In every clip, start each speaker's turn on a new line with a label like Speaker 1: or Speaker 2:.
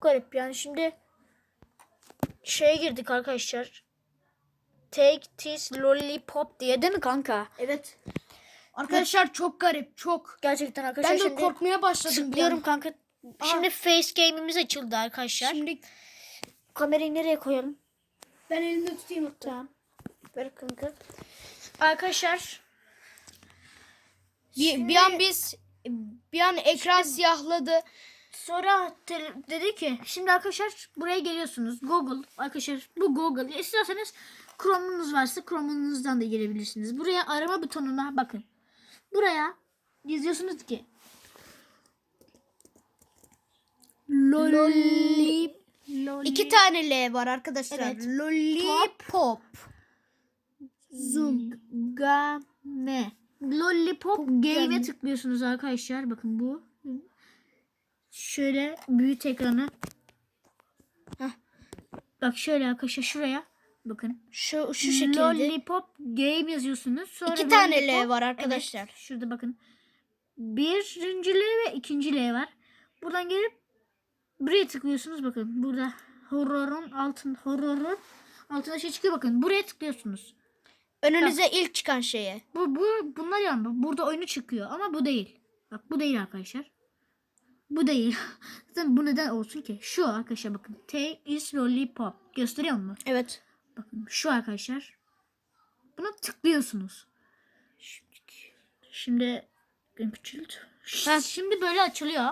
Speaker 1: garip yani şimdi şeye girdik arkadaşlar. Take this lollipop diye değil mi kanka?
Speaker 2: Evet. Arkadaşlar çok garip çok.
Speaker 1: Gerçekten arkadaşlar
Speaker 2: Ben de
Speaker 1: şimdi
Speaker 2: korkmaya başladım. an.
Speaker 1: kanka. Şimdi face game'imiz açıldı arkadaşlar.
Speaker 2: Şimdi
Speaker 1: Kamerayı nereye koyalım?
Speaker 2: ben elimde tutayım hatta.
Speaker 1: Tamam. Ver kanka. Arkadaşlar
Speaker 2: Bir, bir an biz bir an ekran siyahladı.
Speaker 1: Sonra dedi ki şimdi arkadaşlar buraya geliyorsunuz. Google arkadaşlar bu Google. İsterseniz Chrome'unuz varsa Chrome'unuzdan da girebilirsiniz. Buraya arama butonuna bakın. Buraya yazıyorsunuz ki Lollip
Speaker 2: İki tane L var arkadaşlar.
Speaker 1: Evet.
Speaker 2: Lollipop.
Speaker 1: Zoom Game Lollipop Game'e tıklıyorsunuz arkadaşlar. Bakın bu. Şöyle büyüt ekranı. Heh. Bak şöyle arkadaşlar şuraya. Bakın.
Speaker 2: Şu şu şekilde.
Speaker 1: Lollipop Game yazıyorsunuz. Sonra
Speaker 2: İki tane
Speaker 1: Lollipop-
Speaker 2: L var arkadaşlar.
Speaker 1: Evet, şurada bakın. Birinci L ve ikinci L var. Buradan gelip buraya tıklıyorsunuz. Bakın burada horrorun altın horrorun altında şey çıkıyor bakın. Buraya tıklıyorsunuz.
Speaker 2: Önünüze ilk çıkan şeye.
Speaker 1: Bu, bu bunlar yani burada oyunu çıkıyor ama bu değil. Bak bu değil arkadaşlar. Bu değil. Zaten bu neden olsun ki? Şu arkadaşlar bakın. Take is lollipop. Gösteriyor mu?
Speaker 2: Evet.
Speaker 1: Bakın şu arkadaşlar. Buna tıklıyorsunuz. Şimdi küçült.
Speaker 2: Ha.
Speaker 1: Şimdi böyle açılıyor.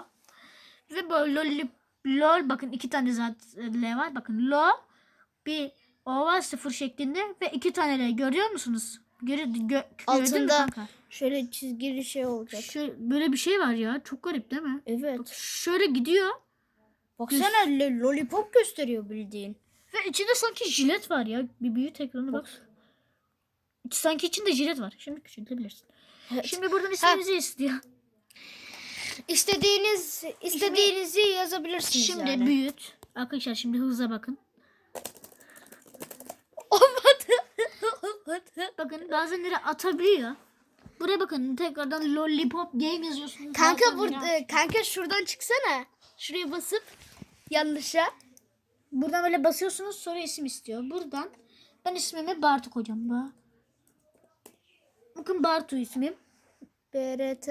Speaker 1: Ve böyle lollip lol bakın iki tane zaten L var. Bakın lo bir O var sıfır şeklinde ve iki tane L görüyor musunuz? Görü, gö,
Speaker 2: Altında şöyle çizgili şey olacak.
Speaker 1: Şu, böyle bir şey var ya. Çok garip değil mi?
Speaker 2: Evet.
Speaker 1: Bak şöyle gidiyor
Speaker 2: Baksana lo- lollipop gösteriyor bildiğin.
Speaker 1: ve içinde sanki jilet var ya. Bir büyük ekranı bak. Sanki içinde jilet var. Şimdi küçültebilirsin.
Speaker 2: Evet.
Speaker 1: Şimdi buradan isminizi istiyor.
Speaker 2: İstediğiniz istediğinizi yazabilirsiniz
Speaker 1: Şimdi
Speaker 2: yani.
Speaker 1: büyüt. Arkadaşlar şimdi hıza bakın.
Speaker 2: Olmadı.
Speaker 1: Bakın bazenleri atabiliyor. Buraya bakın tekrardan lollipop game yazıyorsunuz.
Speaker 2: Kanka burada kanka şuradan çıksana. Şuraya basıp yanlışa.
Speaker 1: Buradan böyle basıyorsunuz sonra isim istiyor. Buradan ben ismimi Bartu koyacağım. Ba. Bakın Bartu ismim.
Speaker 2: BRT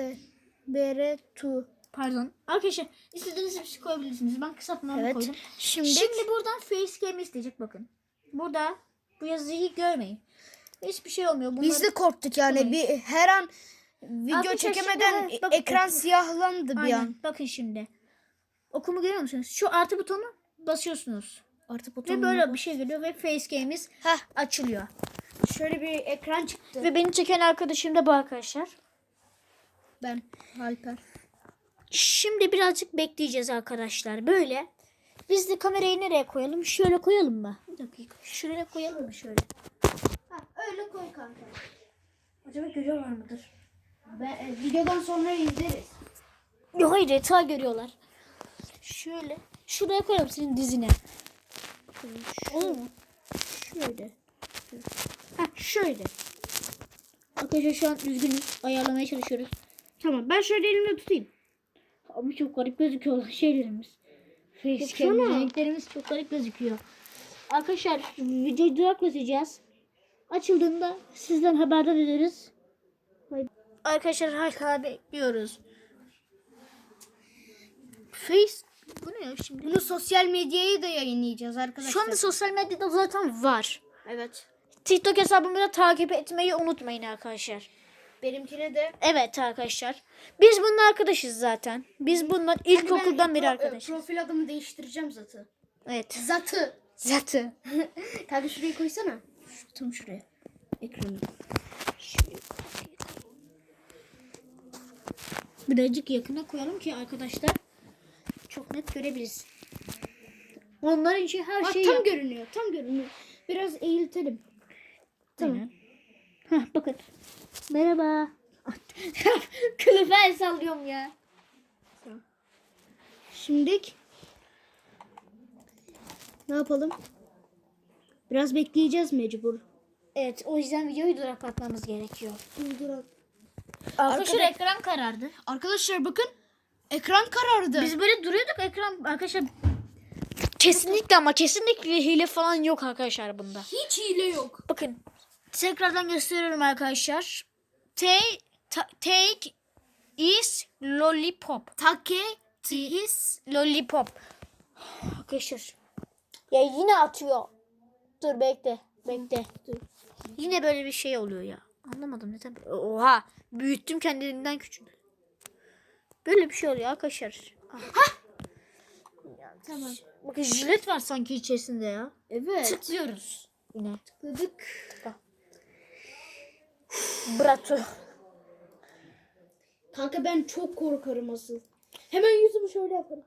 Speaker 2: BRTU.
Speaker 1: Pardon. Arkadaşlar istediğiniz bir şey koyabilirsiniz. Ben kısaltmamı
Speaker 2: Evet.
Speaker 1: koydum.
Speaker 2: Şimdi,
Speaker 1: Şimdi buradan facecam isteyecek bakın. Burada bu yazıyı görmeyin. Hiçbir şey olmuyor. Bunları...
Speaker 2: biz de korktuk yani bir her an video
Speaker 1: Arkadaşlar
Speaker 2: çekemeden
Speaker 1: şimdi-
Speaker 2: e-
Speaker 1: bakın-
Speaker 2: ekran siyahlandı bir
Speaker 1: Aynen.
Speaker 2: an.
Speaker 1: Bakın şimdi. Okumu görüyor musunuz? Şu artı butonu basıyorsunuz.
Speaker 2: Artık
Speaker 1: Ve
Speaker 2: butonu
Speaker 1: böyle bir şey geliyor ve facecam'imiz
Speaker 2: Heh,
Speaker 1: açılıyor.
Speaker 2: şöyle bir ekran çıktı.
Speaker 1: Ve beni çeken arkadaşım da bu arkadaşlar.
Speaker 2: ben Alper.
Speaker 1: Şimdi birazcık bekleyeceğiz arkadaşlar. Böyle. Biz de kamerayı nereye koyalım? Şöyle koyalım mı? Bir dakika. Şuraya koyalım mı şöyle?
Speaker 2: Öyle koy kanka.
Speaker 1: Acaba görüyor var mıdır?
Speaker 2: Ben, e, videodan sonra izleriz.
Speaker 1: Yok hayır yatağı görüyorlar. Şöyle. Şuraya koyalım senin dizine. Olur mu? Şöyle. Ha şöyle. Arkadaşlar şu an üzgünüz. Ayarlamaya çalışıyoruz.
Speaker 2: Tamam ben şöyle elimle tutayım.
Speaker 1: Ama çok garip gözüküyor şeylerimiz. Facecam renklerimiz çok garip gözüküyor. Arkadaşlar videoyu duraklatacağız. Açıldığında sizden haberdar ederiz. Arkadaşlar hala bekliyoruz. Face bu ne ya şimdi?
Speaker 2: Bunu sosyal medyaya da yayınlayacağız arkadaşlar.
Speaker 1: Şu anda sosyal medyada zaten var.
Speaker 2: evet.
Speaker 1: TikTok hesabımı da takip etmeyi unutmayın arkadaşlar.
Speaker 2: Benimkine de
Speaker 1: Evet arkadaşlar. Biz bunun arkadaşız zaten. Biz bundan ilkokuldan beri arkadaşız.
Speaker 2: Profil adımı değiştireceğim zatı.
Speaker 1: Evet.
Speaker 2: Zatı.
Speaker 1: Zaten.
Speaker 2: Kanka şurayı koysana. Şu, tam şuraya. Ekranı.
Speaker 1: Birazcık yakına koyalım ki arkadaşlar çok net görebiliriz. Onlar için her
Speaker 2: Bak
Speaker 1: şey
Speaker 2: tam
Speaker 1: yap-
Speaker 2: görünüyor. Tam görünüyor. Biraz eğiltelim. Tamam.
Speaker 1: Heh, bakın. Merhaba. Kılıfa el sallıyorum ya.
Speaker 2: Şimdilik ne yapalım? Biraz bekleyeceğiz mecbur.
Speaker 1: Evet o yüzden videoyu duraklatmamız gerekiyor.
Speaker 2: Durdurak.
Speaker 1: Arkadaşlar
Speaker 2: Arkada-
Speaker 1: ekran karardı.
Speaker 2: Arkadaşlar bakın. Ekran karardı.
Speaker 1: Biz böyle duruyorduk ekran arkadaşlar Kesinlikle ama kesinlikle hile falan yok arkadaşlar bunda.
Speaker 2: Hiç hile yok.
Speaker 1: Bakın tekrardan gösteriyorum arkadaşlar. Take, ta- take is lollipop.
Speaker 2: Take his
Speaker 1: Lollipop. Arkadaşlar. Ya yine atıyor. Dur bekle. Bekle. Dur. Yine böyle bir şey oluyor ya. Anlamadım neden. Oha. Büyüttüm kendiliğinden küçüldü. Böyle bir şey oluyor arkadaşlar. Ah.
Speaker 2: Tamam.
Speaker 1: Bakın jilet var sanki içerisinde ya.
Speaker 2: Evet.
Speaker 1: Tıklıyoruz. Yine.
Speaker 2: Tıkladık.
Speaker 1: Bratu.
Speaker 2: Kanka ben çok korkarım asıl. Hemen yüzümü şöyle yaparım.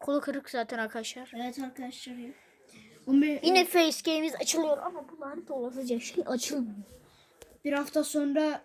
Speaker 1: Kolu kırık zaten arkadaşlar.
Speaker 2: Evet arkadaşlar
Speaker 1: Yine face game'imiz açılıyor ama bu lanet olası şey açılmıyor.
Speaker 2: bir hafta sonra